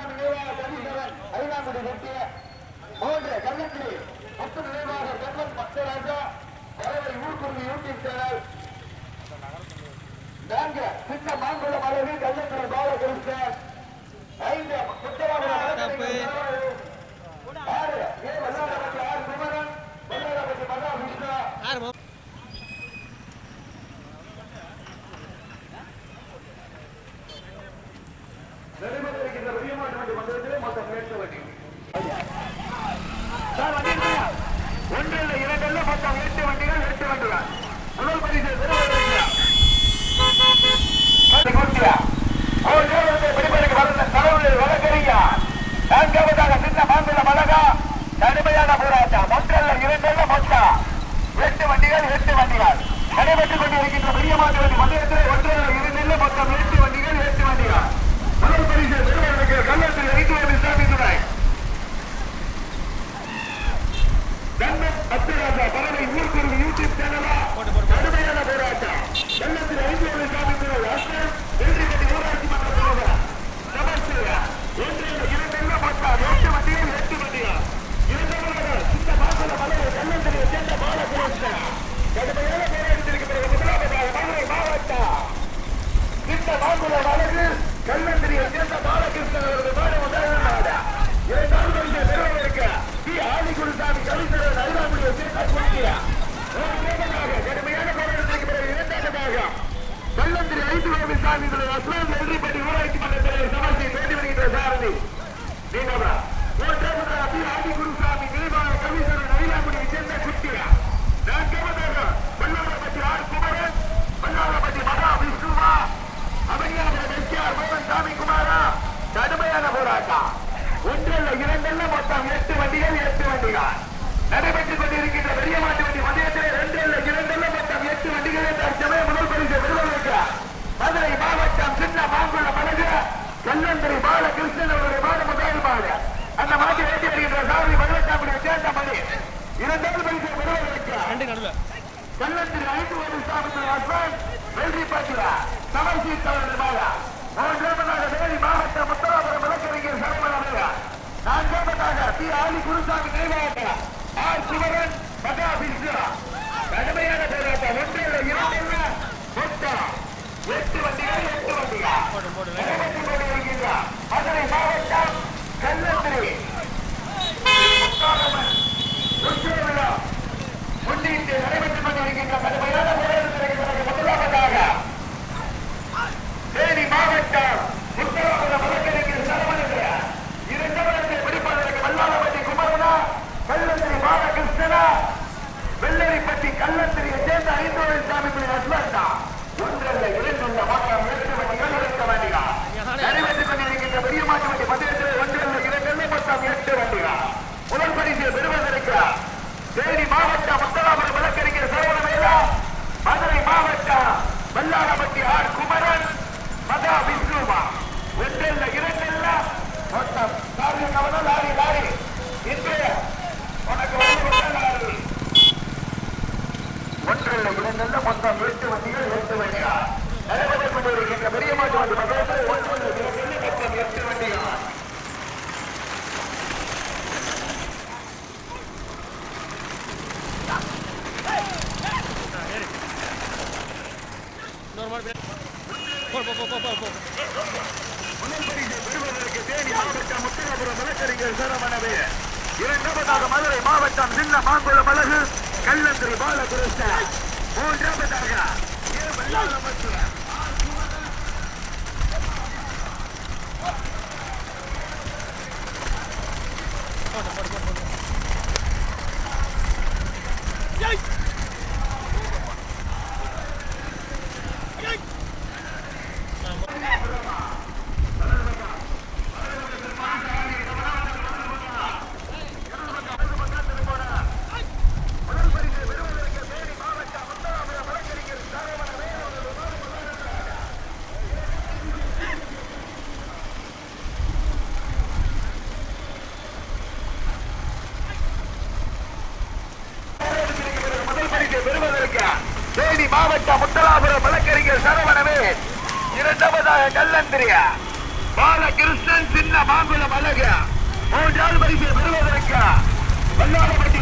முத்துசாமி நினைவாக சதீஸ்வரன் ஐநாங்குடி வெட்டிய மூன்று கள்ளக்கிரி முத்து நினைவாக செல்வன் பக்தராஜா பறவை ஊர்குருவி யூடியூப் சேனல். நான்கு சின்ன மாங்குளம் அழகு கள்ளக்கிரி பாலகிருஷ்ணன் ஐந்து முத்தராமன் ஆறு ஆறு குமரன் வெள்ளாரப்பட்டி மகா அழகா கடுமையான போராட்டம். ஒன்றல்ல இரண்டல்ல மொத்தா எட்டு வண்டிகள் எட்டு வண்டிகள். நடைபெற்றுக் கொண்டிருக்கின்ற பெரிய மாட்டு வண்டி மண்டலத்தில் ஒன்றல்ல இரண்டல்ல மொத்தம் எட்டு வண்டிகள் எட்டு வண்டிகள். முதல் பரிசு நிறுவனத்துக்கு கல்லத்தில் ஐந்து வண்டி சாமித்துறாய் தன்மன் அப்துல் ராஜா பறவை யூடியூப் சேனலா? கடுமையான போராட்டம். கல்லத்தில் ஐந்து வண்டி Peter. எட்டு வண்டிகள் எட்டு வண்டிகள் நடைபெற்றுக் கொண்டிருக்கின்ற பெரிய மாட்டு வண்டி மதுரை மாவட்டம் சின்ன மாங்குளம் அழகு கல்லந்திரி பாலகிருஷ்ணன் மூன்றாவதாக சரவணவே இரண்டாவதாக கல்லந்திரியா. பாலகிருஷ்ணன் சின்ன மாங்குளம் அழகு. மூன்றாவது பரிசை பெறுவதற்கு வல்லாரப்பட்டி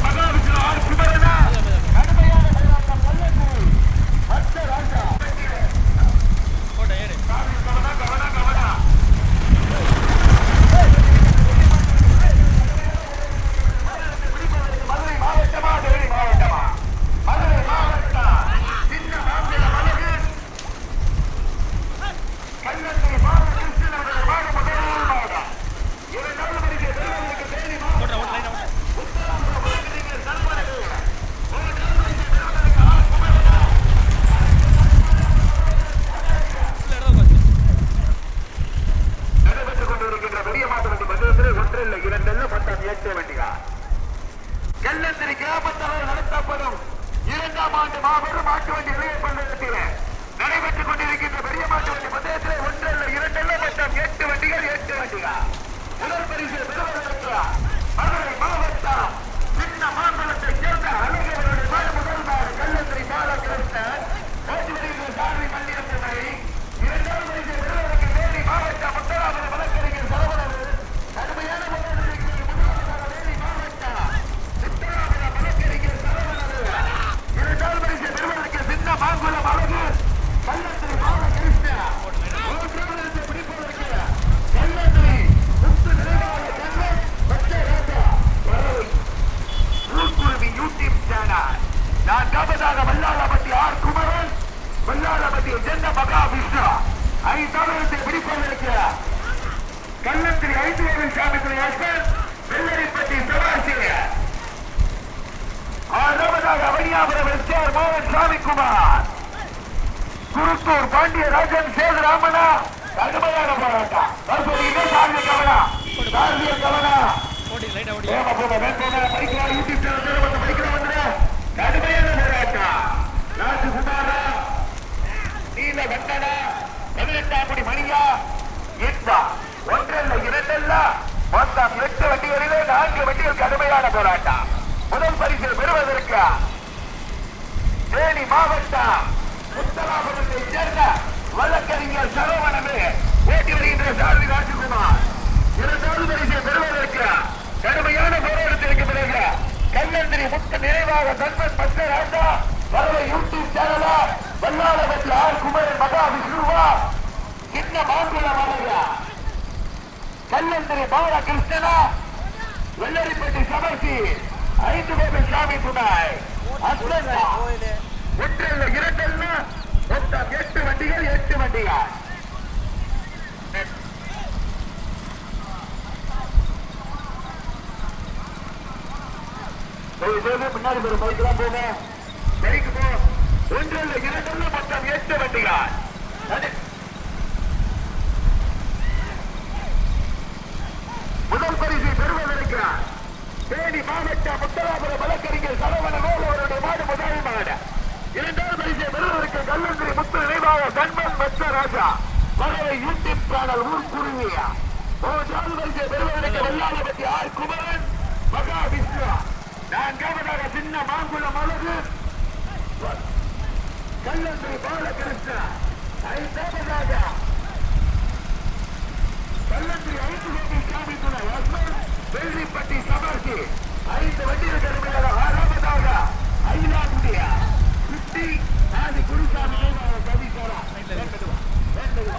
நான்கு வண்டிகள் கடுமையான போராட்டம் முதல் பரிசு பெறுவதற்கு தேனி மாவட்டம் உத்தராபுரத்தை சேர்ந்த வழக்கறிஞர் சரவணமே ஓட்டி வருகின்ற சாரதி ராஜகுமார். இரண்டாவது பரிசு பெறுவதற்கு கடுமையான போராட்டத்திற்கு பிறகு கல்லந்திரி முத்த நிறைவாக நண்பன் மற்ற ராஜா வரவை யூடியூப் சேனலா வல்லாளவத்தில் ஆர் குமரன் மகா விஷ்ணுவா சின்ன மாங்குளம் அழகா. கல்லந்திரி பாலகிருஷ்ணனா வெள்ளரிப்பட்டி சமர்த்தி ஐந்து பேர் சாமி துணை அஸ்லந்தா கோயிலு. ஒன்றல்ல இரண்டல்ல மொத்தம் எட்டு வண்டிகள் எட்டு வண்டிகள். முன்னாடி ஒரு பைக்கெல்லாம் போங்க. பைக்கு போ. ஒன்றல்ல இரண்டல்ல மொத்தம் எட்டு வண்டிகள் அது- முதல் பரிசை பெறுவதற்கு தேனி மாவட்ட முத்தலாபுரம் வழக்கறிஞர் சரவண அவருடைய மாடு முதல் மாடு. இரண்டாவது பரிசை பெறுவதற்கு கல்லூரி முத்து நினைவாக கண்மன் மச்ச ராஜா. மகவை யூடியூப் சேனல் ஊர் குருவியா. மூன்றாவது பரிசை பெறுவதற்கு வெள்ளாளபதி ஆர் குமரன் மகா விஸ்வா நான்காவதாக சின்ன மாங்குளம் அழகு. கல்லூரி பாலகிருஷ்ணா. ஐந்தாவதாக கல்லந்திரி ஐந்து கோடி சாமி துணை அஸ்மன் வெள்ளிப்பட்டி சமர்த்தி ஐந்து வண்டிகள் கடுமையாக ஆறாவதாக ஐலாங்குடிய சுத்தி ஆதி குருசாமி கவி சோழா. வேண்டுவா வேண்டுவா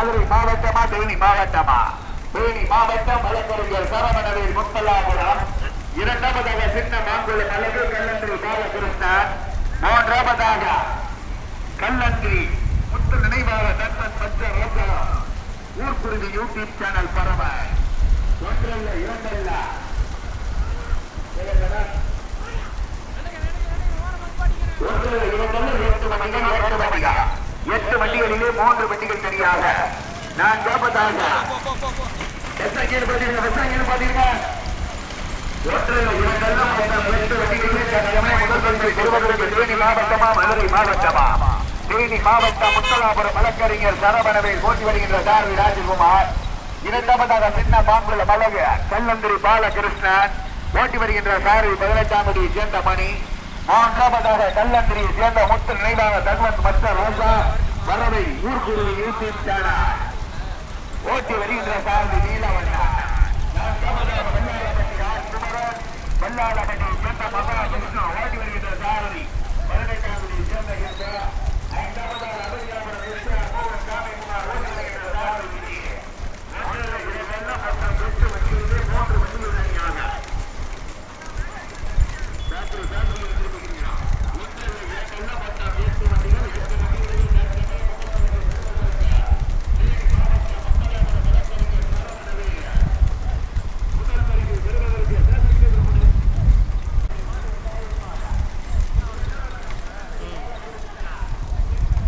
மதுரை மாவட்டமா தேனி மாவட்டமா? தேனி மாவட்டம் வழக்கறிஞர் சரவணவேல் முத்தலாபுரம் இரண்டாவதாக சின்ன மாங்குள அழகு கல்லந்திரி பாலகிருஷ்ணன். மூன்றாவதாக கல்லந்திரி முத்து நினைவாக நண்பன் மற்ற ரோஜா. ஊர்குருவி யூடியூப் சேனல் பரவ. ஒன்றல்ல இரண்டல்ல. ஒன்று இரண்டல்ல எட்டு மணிகள் எட்டு மணிகள் மூன்று வண்டிகள் சரியாக. நான் கேட்பதாக போ எத்தனை மாவட்டம் முத்தலாபுரம் வழக்கறிஞர் போட்டி வருகின்ற சாரதி ராஜகுமார். இரண்டாவதாக சின்ன மாங்குள மலகு கல்லந்திரி பாலகிருஷ்ணன் ஓட்டி வருகின்ற சாரி பதினெட்டாம் தேதியை சேர்ந்த மணி மூன்றாவதாக கல்லந்திரியை சேர்ந்த முத்து நினைவாக தன்வந்த் மற்ற ரோசா வரவை ஊர்குருவி யூடியூப் சேனல் ஓட்டி வருகின்ற சாரதி நீலவண்ணா. நான்காவதாக வெள்ளாளப்பட்டி ராஜ்குமரன் வெள்ளாளப்பட்டி சேர்ந்த மகாகிருஷ்ணா ஓட்டி வருகின்ற சாரதி பதினெட்டாம் தேதியை சேர்ந்த இயேசு. ஐந்தாவதாக அபிஜாபுரம் கிருஷ்ணா மோகன் சாமிக்குமார் ஓட்டி வருகின்ற சாரதி விஜய். மூன்று இடங்கள்ல மொத்தம் எட்டு வண்டிகளிலே மூன்று வண்டிகள் தனியாக பேட்டரி பேட்டரி எடுத்துருக்கீங்களா ஒன்று இடங்கள்ல மொத்தம் எட்டு வண்டிகள் எட்டு வண்டிகளில்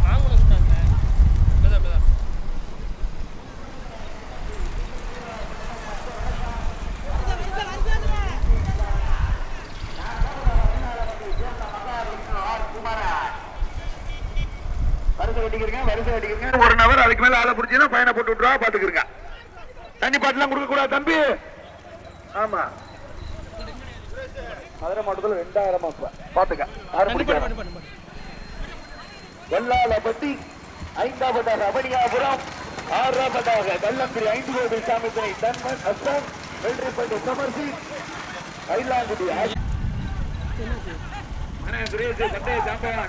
வாங்கணும் சொல்லிட்டாங்க இப்பதான் இப்பதான் வரிசை வெட்டிக்கிறீங்க வரிசை வெட்டிக்கிறீங்க ஒரு நபர் அதுக்கு மேல ஆளை பிடிச்சினா பயனை போட்டு விட்டுருவா பாத்துக்கிறீங்க தண்ணி பாட்டுலாம் கொடுக்க கூடாது தம்பி. ஆமா. மதுரை மாவட்டத்தில் ரெண்டாயிரம் பாத்துக்க. வெள்ளாளப்பட்டி ஐந்தாவதாக அபனியாபுரம் ஆறாவதாக கல்லந்திரி ஐந்து கோவில் சாமி துணை தன்மன் அஸ்தான் வெள்ளிப்பட்டி சமர்சி மயிலாங்குடி ஆ-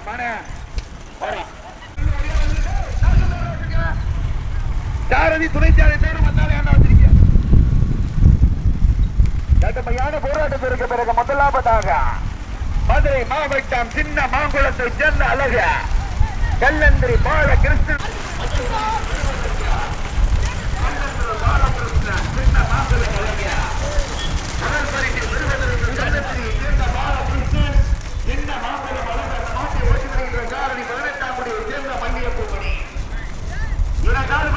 மனே, சாரதி துணை சாரதி பேரும் வந்தாலே என்ன வச்சிருக்கீங்க? கடுமையான போராட்டத்திற்கு பிறகு முதலாவதாக மதுரை மாவட்டம் சின்ன மாங்குளத்தை சேர்ந்த அழகு. கல்லந்திரி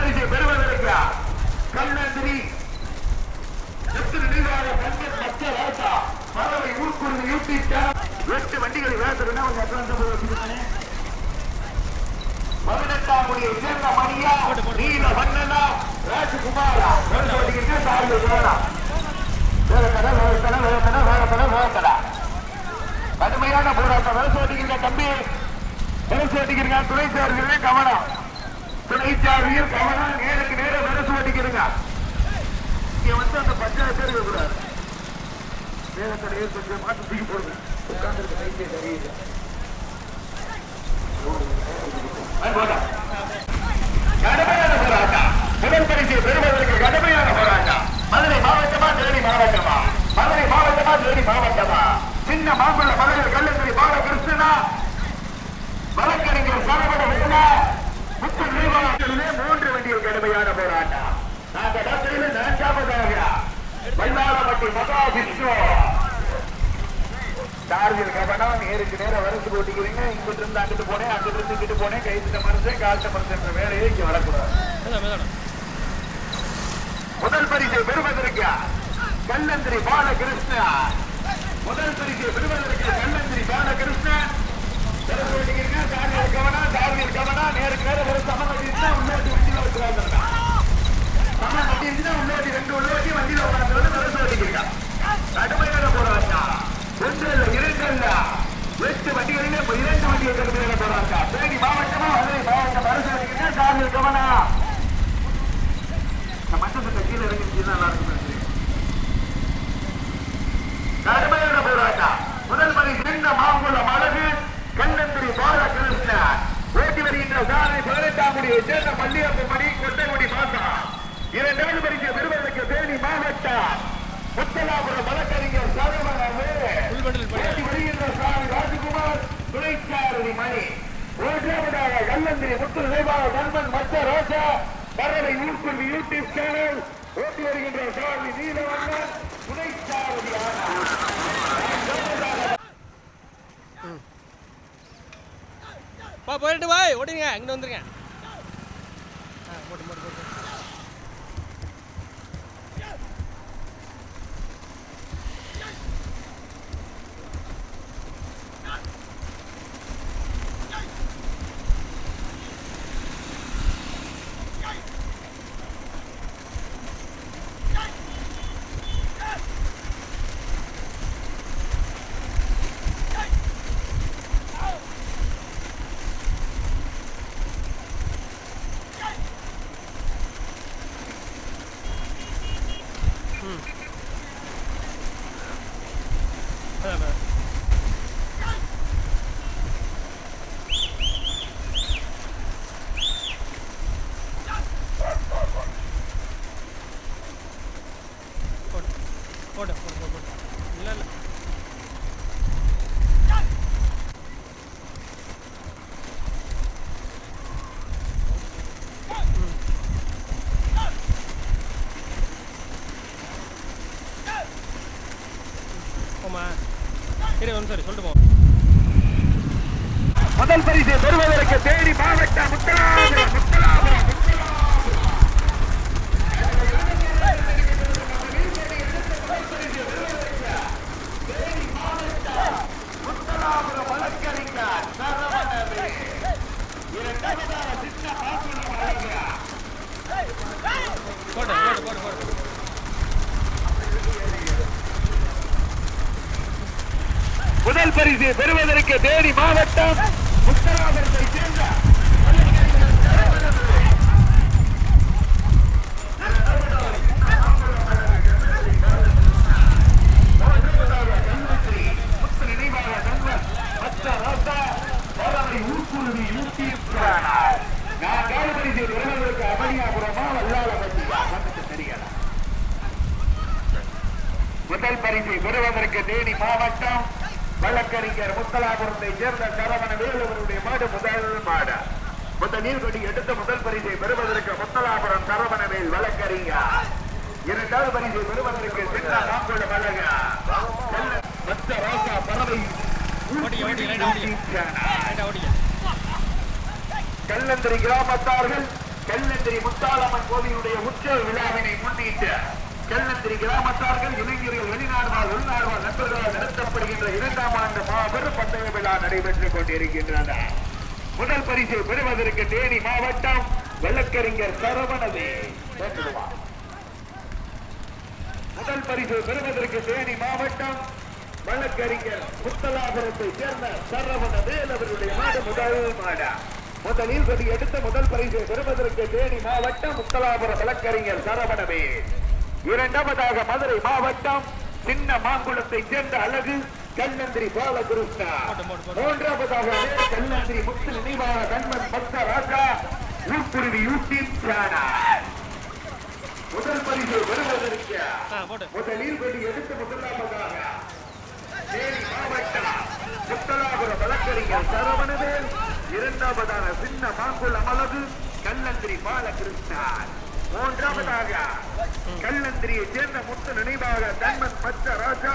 பரிசை பெறுவதற்கு கண்ணந்திரி பறவை ஊர்க்குருவி யூடியூப் சேனல் எட்டு வண்டிகளை வேண்டுதுன்னா அவங்க அட்வான்ஸ் பதினெட்டாம் முடியை சேர்ந்த மணியா நீல வண்ணனா ராஜகுமாரா. வேற சார்ந்து வேணாம் வேகத்தட வேற வேகத்தட வேற வேகத்தட. கடுமையான போராட்டம். விரசு ஓட்டிக்கிறீங்க தம்பி விரசு ஓட்டிக்கிறீங்க துணை சார்கிறீங்க கவனம். துணை கவனம் நேருக்கு நேர விரசு ஓட்டிக்கிறீங்க இங்க வந்து அந்த பஞ்சாயத்து பேர் இருக்கக்கூடாது வேகத்தடையே கொஞ்சம் மாற்றி தூக்கி போடுங்க. கைத்தே கடுமையான போராட்டம். முதல் பரிசு பெறுவதற்கு கடுமையான போராட்டம். மதுரை மாவட்டமா தேனி மாவட்டமா? மதுரை மாவட்டமா தேனி மாவட்டமா? சின்ன மாங்குள்ள மகளிர் கல்லூரி பாலகிருஷ்ணனா வழக்கறிஞர் சரவண விருந்தா முத்து நிர்வாகத்திலே மூன்று வண்டியில் கடுமையான போராட்டம். நாங்க இடத்திலே நான்காவதாக வல்லாளப்பட்டி மகா விஷ்ணு. சார்ஜில் கவனம் நேருக்கு நேரம் வரத்து போட்டிக்கிறீங்க. இங்கிட்டு இருந்து அங்கிட்டு போனேன் அங்கிட்டு இருந்து இங்கிட்டு போனேன். கைத்திட்ட மனுஷன் கால்ட்ட மனுஷன்ற வேலையை இங்க வரக்கூடாது. முதல் பரிசை பெறுவதற்கு கல்லந்திரி பாலகிருஷ்ணா. முதல் பரிசை பெறுவதற்கு கல்லந்திரி சார்ஜில் கவனம் சார்ஜில் கவனம் நேருக்கு நேரம் ஒரு சமம் கட்டிருந்தா உள்ளோட்டி வண்டியில வச்சுருவாங்க மாவட்டமா மாவட்டம் கவனம் இந்த கீழே இறங்கிச்சு நல்லா இருக்கும் கடுமையான போராட்டம் முதல் மணி சின்ன மாங்குள அழகு கண்ணந்திரி பாலகிருஷ்ண ஓட்டி வருகின்ற சாலை பதினெட்டாம் முடியை சேர்ந்த மல்லியப்பு மணி கொட்டைக்குடி மாசம் இரண்டாவது பரிசு பெறுவதற்கு தேனி மாவட்டம் முத்தலாபுரம் வழக்கறிஞர் வருகின்ற சாலை ராஜகுமார் துணைச்சாரதி மணி மூன்றாவதாக கல்லந்திரி முத்து நினைவாக நண்பன் மத்த ரோசா பறவை ஊர்க்குருவி யூடியூப் சேனல் ஓட்டி வருகின்ற சாரதி நீலவண்ணன் துணைச்சாரதி பா போயிட்டு பாய் ஓடிங்க இங்கே வந்துருங்க. ஆ போட்டு போட்டு போட்டு சரி ஒன்று சரி சொல்லிட்டு போ முதல் பரிசு பெறுவதற்கு தேடி மாவட்ட முத்தலாபுரம் முத்தலாபுரம் முத்தலாபுரம் வழக்கறிஞர் சரவணவே இரண்டாவதாக சின்ன ஆசிரியர் வழங்குகிறார் போட்டு போட்டு போட்டு போட்டு முதல் பரிசு பெறுவதற்கு தேனி மாவட்டம் முத்தலாபுரத்தை சேர்ந்த தெரியல முதல் பரிசை பெறுவதற்கு தேனி மாவட்டம் வழக்கறிஞர் முத்தலாபுரத்தை சேர்ந்த சரவண வேலுவருடைய மாடு முதல் மாடு. முதல் நீர்கொடி எடுத்த முதல் பரிசை பெறுவதற்கு முத்தலாபுரம் சரவணவேல் வழக்கறிஞர். இரண்டாவது பரிசை பெறுவதற்கு சின்ன வழங்க மத்த ராசா பறவை கல்லந்திரி கிராமத்தார்கள் கல்லந்திரி முத்தாளம்மன் கோவிலுடைய உற்சவ விழாவினை முன்னிட்டு கல்லந்திரி கிராமத்தார்கள் இளைஞர்கள் வெளிநாடு வாழ் நண்பர்களால் நடத்தப்படுகின்ற இரண்டாம் ஆண்டு மாபெரும் பந்தய விழா நடைபெற்றுக் கொண்டிருக்கின்றன முதல் பரிசை பெறுவதற்கு தேனி மாவட்டம் வழக்கறிஞர் சரவணவே முதல் பரிசு பெறுவதற்கு தேனி மாவட்டம் வழக்கறிஞர் முத்தலாபுரத்தை சேர்ந்த சரவண வேல் அவருடைய மாடு முதல் மாடா. முதலில் எடுத்த முதல் பரிசு பெறுவதற்கு தேனி மாவட்டம் முத்தலாபுரம் வழக்கறிஞர் சரவணவே இரண்டாவதாக மதுரை மாவட்டம் சின்ன மாங்குளத்தை சேர்ந்த அழகு கல்லந்திரி பாலகிருஷ்ணா. மூன்றாவதாக அதே கல்லந்திரி முத்து நினைவாக கண்மன் பக்த ராஜா ஊர்குருவி யூடியூப் சேனல் முதல் பரிசு போட்டு முதலில் கொண்டு எடுத்து முதலாவதாக மாவட்டம் முத்தலாபுரம் வழக்கறிஞர் சரவணவேல். இரண்டாவதாக சின்ன மாங்குள அமலகு கல்லந்திரி பாலகிருஷ்ணன் மூன்றாவதாக கல்லந்திரியை சேர்ந்த முத்து நினைவாக தன்மன் பச்ச ராஜா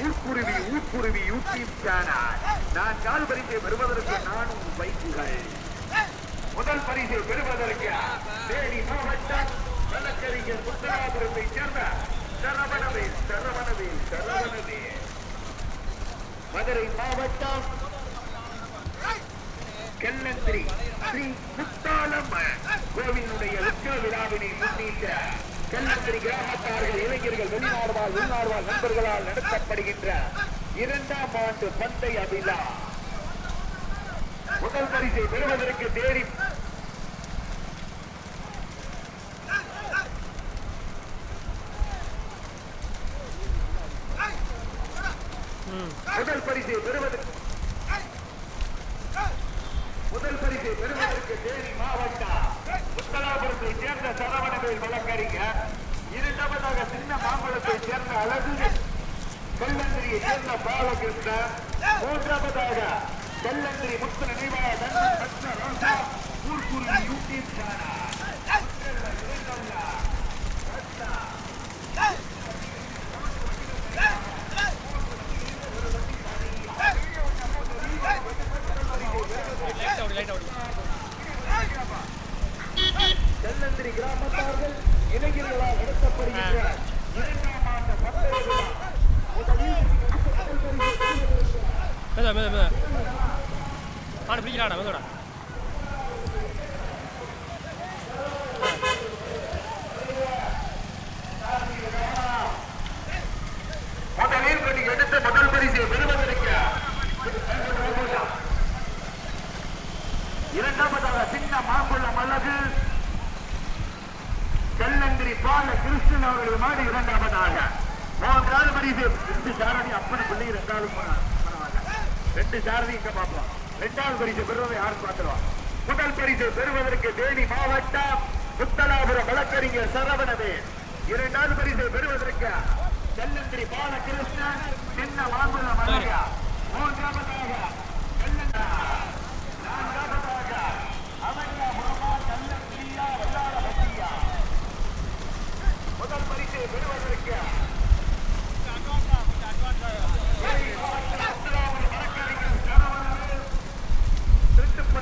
ஊர்க்குருவி ஊர்க்குருவி யூடியூப் சேனல் நான் கால் பரிசை பெறுவதற்கு நானும் பைக்குகள் முதல் பரிசை பெறுவதற்கு தேனி மாவட்டம் வழக்கறிஞர் முத்தலாபுரத்தை சேர்ந்த சரவணவே சரவணவே சரவணவே மதுரை மாவட்டம் கல்லந்திரி ஸ்ரீ முத்தாலம்மன் கோவிலுடைய உற்சவ விழாவினை முன்னிட்டு கல்லந்திரி கிராமத்தார்கள் இளைஞர்கள் வெளிநாடுவால் உள்நாடுவால் நண்பர்களால் நடத்தப்படுகின்ற இரண்டாம் ஆண்டு பந்தய விழா முதல் பரிசை பெறுவதற்கு தேடி முதல் பரிசை பெறுவதற்கு முதல் பரிசை பெறுவதற்கு தேனி மாவட்டம் புத்தலாபுரத்தை சேர்ந்த சரவணவேல் வழக்கறிஞர் இரண்டாவதாக சின்ன மாம்பழத்தை சேர்ந்த அழகு கல்லந்திரியை சேர்ந்த பாலகிருஷ்ணன் மூன்றாவதாக கல்லந்திரி முத்து நினைவாக தன்மன் ஊர்குருவி யூடியூப் சேனல் கல்லந்திரி கிராமத்தார்கள் இளைஞர்களால் நடத்தப்படுகின்ற இரண்டாம் ஆண்டு பந்தய விழா முதலில் மெதுவா மெதுவா மெதுவா. ஆடு பிடிக்கிறாடா மெதுவாடா முதலில் கொண்டு எடுத்த முதல் பரிசை பெறுவதற்கு இரண்டாவதாக சின்ன மாம்பழம் அழகு கல்லந்திரி பால ஒரு அவர்கள் மாடு இரண்டாவதாக மூன்றாவது பரிசு ரெண்டு சாரதி அப்படி பிள்ளை ரெண்டாவது போனாங்க ரெண்டு சாரதி இங்க பார்ப்போம். ரெண்டாவது பரிசு பெறுவதை யாரும் பார்த்துருவோம் முதல் பரிசு பெறுவதற்கு தேனி மாவட்டம் முத்தலாபுரம் வழக்கறிஞர் சரவணவே இரண்டாவது பரிசு பெறுவதற்கு செல்லந்திரி பாலகிருஷ்ணன் சின்ன மாங்குள மலையா மூன்றாவதாக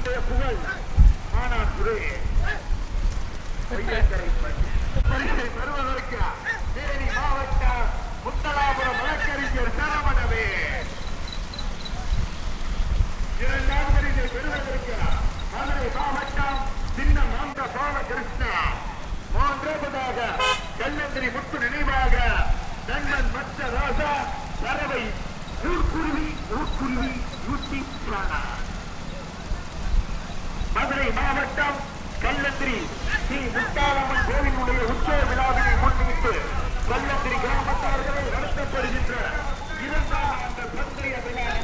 அவருடைய புகழ் மாநாட்டிலே பெறுவதற்கு தேனி மாவட்ட முத்தலாபுரம் வழக்கறிஞர் சரவணவே. இரண்டாம் பரிசை பெறுவதற்கு மதுரை மாவட்டம் சின்ன மாந்த பாலகிருஷ்ணா மூன்றாவதாக கல்லந்திரி முத்து நினைவாக நண்பன் மற்ற ராஜா பறவை ஊர்குருவி ஊர்குருவி யூட்டி பிராணா. மதுரை மாவட்டம் கல்லந்திரி ஸ்ரீ முத்தாலம்மன் கோவிலுடைய உற்சவ விழாவினை முன்னிட்டு கல்லந்திரி கிராமத்தார்கள் நடத்தப்படுகின்ற இரண்டாம் ஆண்டு பந்தய விழா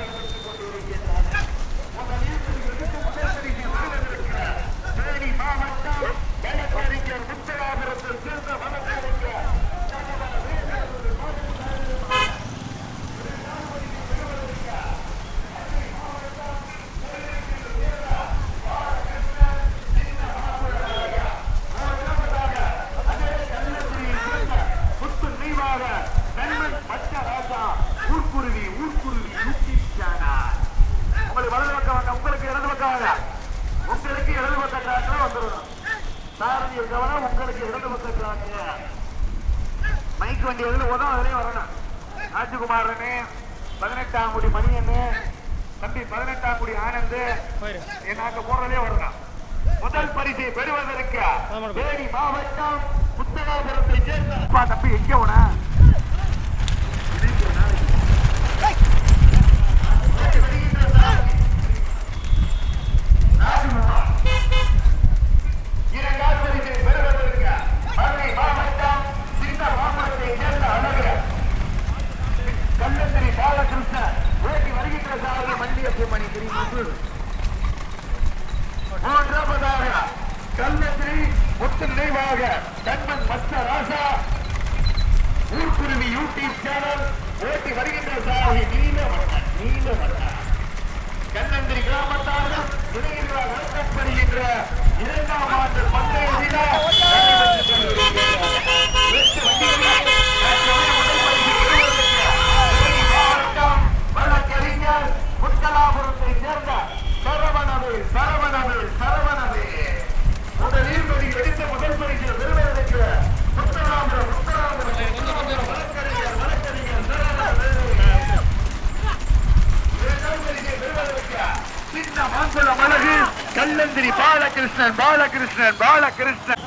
பாலகிருஷ்ணன் பாலகிருஷ்ணன் பாலகிருஷ்ணன்.